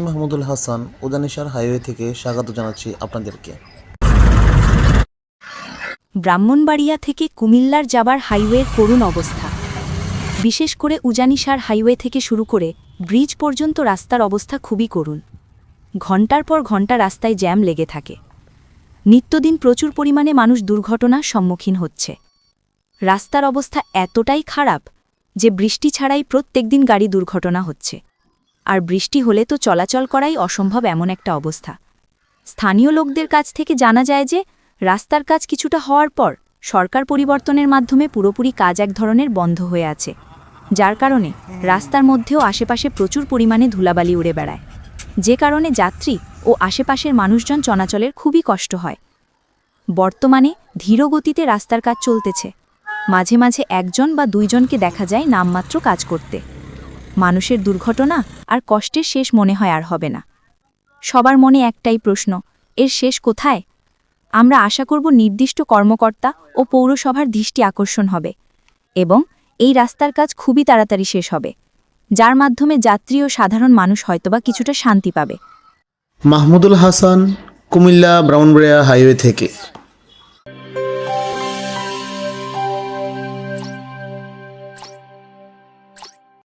Mahmudul Hasan উদানিসার highway থেকে স্বাগত জানাচ্ছি আপনাদেরকে। ব্রাহ্মণবাড়িয়া থেকে কুমিল্লার যাবার হাইওয়ের করুণ অবস্থা। বিশেষ করে উজানিসার হাইওয়ে থেকে শুরু করে ব্রিজ পর্যন্ত রাস্তার অবস্থা খুবই করুণ। ঘণ্টার পর ঘণ্টা রাস্তায় জ্যাম লেগে থাকে। নিত্যদিন প্রচুর পরিমাণে মানুষ দুর্ঘটনার সম্মুখীন হচ্ছে। রাস্তার অবস্থা এতটাই খারাপ যে বৃষ্টি ছাড়াই প্রত্যেকদিন গাড়ি দুর্ঘটনা হচ্ছে। আর বৃষ্টি হলে তো চলাচল করাই অসম্ভব এমন একটা অবস্থা। স্থানীয় লোকদের কাছ থেকে জানা যায় যে, রাস্তার কাজ কিছুটা হওয়ার পর সরকার পরিবর্তনের মাধ্যমে পুরোপুরি কাজ এক ধরনের বন্ধ হয়ে আছে, যার কারণে রাস্তার মধ্যেও আশেপাশে প্রচুর পরিমাণে ধুলাবালি উড়ে বেড়ায়। যে কারণে যাত্রী ও আশেপাশের মানুষজন চলাচলের খুবই কষ্ট হয়। বর্তমানে ধীরগতিতে রাস্তার কাজ চলতেছে। মাঝে মাঝে একজন বা দুইজনকে দেখা যায় নামমাত্র কাজ করতে। মানুষের দুর্ঘটনা আর কষ্টের শেষ মনে হয় আর হবে না। সবার মনে একটাই প্রশ্ন, এর শেষ কোথায়? আমরা আশা করব নির্দিষ্ট কর্মকর্তা ও পৌরসভার দৃষ্টি আকর্ষণ হবে এবং এই রাস্তার কাজ খুবই তাড়াতাড়ি শেষ হবে, যার মাধ্যমে যাত্রী ও সাধারণ মানুষ হয়তোবা কিছুটা শান্তি পাবে। মাহমুদুল হাসান, কুমিল্লা, ব্রাউনবাড়িয়া হাইওয়ে থেকে।